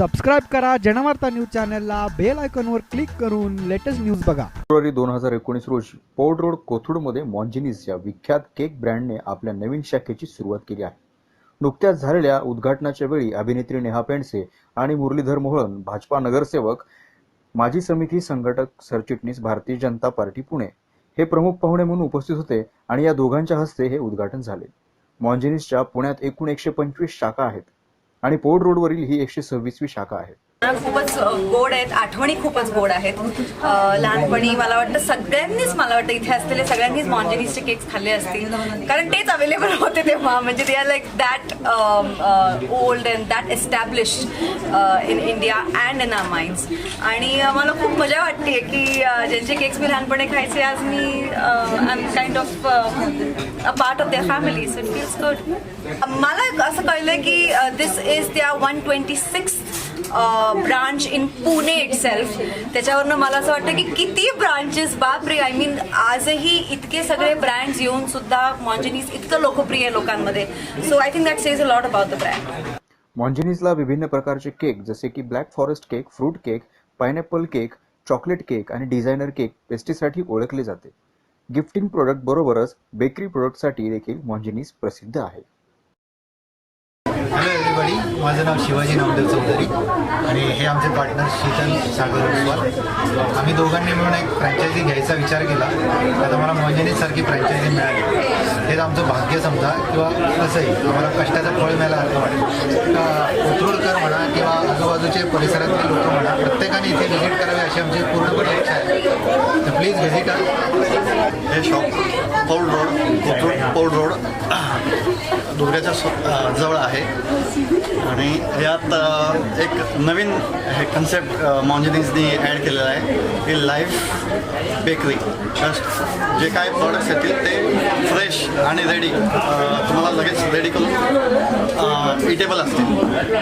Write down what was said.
Subscribe करा Janvarta news चॅनलला bell आयकॉनवर क्लिक करून लेटेस्ट न्यूज बघा. फेब्रुवारी दोन हजार एकोणीस रोजी पोर्ट रोड कोथरूडमध्ये मॉन्जिनीस या विख्यात केक ब्रँडने आपल्या नवीन शाखेची सुरुवात केली आहे. नुकत्याच झालेल्या उद्घाटनाच्या वेळी अभिनेत्री नेहा पेंडसे आणि मुरलीधर मोहळन भाजपा नगरसेवक माजी समिती संघटक सरचिटणीस भारतीय जनता पार्टी पुणे हे प्रमुख पाहुणे म्हणून उपस्थित होते आणि या दोघांच्या हस्ते हे उद्घाटन झाले. मॉन्जिनीसच्या पुण्यात एकूण एकशे पंचवीस शाखा आहेत. आणि पोर्ट रोडवरील ही एकशे सव्वीसवी शाखा आहे. खूपच गोड आहेत. आठवणी खूपच गोड आहेत. लहानपणी मला वाटतं सगळ्यांनीच मला वाटतं इथे असलेले सगळ्यांनीच मॉन्जेनिसचे केक्स खाल्ले असतील. कारण तेच अवेलेबल होते तेव्हा. म्हणजे they are like that old and that establish in India and in our minds आणि मला खूप मजा वाटते की ज्यांचे केक्स मी लहानपणी खायचे आज मी I am kind of a part of their family so it feels good मला असं कळलं की दिस इज त्या one twenty six branch in Pune itself त्याच्यावरनं मला असं वाटतं की किती ब्रांचेस बापरे आय मीन आजही इतके सगळे ब्रँड्स येऊन सुद्धा मॉन्जिनीस इतकं लोकप्रिय आहे लोकांमध्ये. So I think that says a lot about the brand मॉन्जिनीसला विभिन्न प्रकारचे केक जसे की black forest cake fruit cake pineapple cake chocolate cake आणि डिझायनर केक पेस्ट्रीसाठी ओळखले जाते. गिफ्टिंग प्रोडक्ट बरोबरच बेकरी प्रोडक्टसाठी देखील मॉन्जिनीस प्रसिद्ध आहे. माझं नाव शिवाजी नामदेव चौधरी आणि हे आमचे पार्टनर शीतल सागर ओसवाल आम्ही दोघांनी मिळून एक फ्रँचायझी घ्यायचा विचार केला. आता मला मॉन्जनीसारखी फ्रँचायझी मिळाली. हेच आमचं भाग्य समजा किंवा कसंही आम्हाला कष्टाचं फळ मिळालं असं वाटतं. कोथरूडकर म्हणा किंवा आजूबाजूचे परिसरातले लोक म्हणा प्रत्येकाने इथे व्हिजिट करावे अशी आमची पूर्णपणे इच्छा आहे. तर प्लीज व्हिजिट हे shop Paud road Kothrud Paud road. दुर्गाच्या जवळ आहे. आणि यात एक नवीन हे कन्सेप्ट मॉन्जिनीजनी ॲड केलेलं आहे. की लाईफ बेकरी जस्ट जे काय प्रॉडक्ट्स येतील ते फ्रेश आणि रेडी तुम्हाला लगेच रेडी करून इटेबल असतील.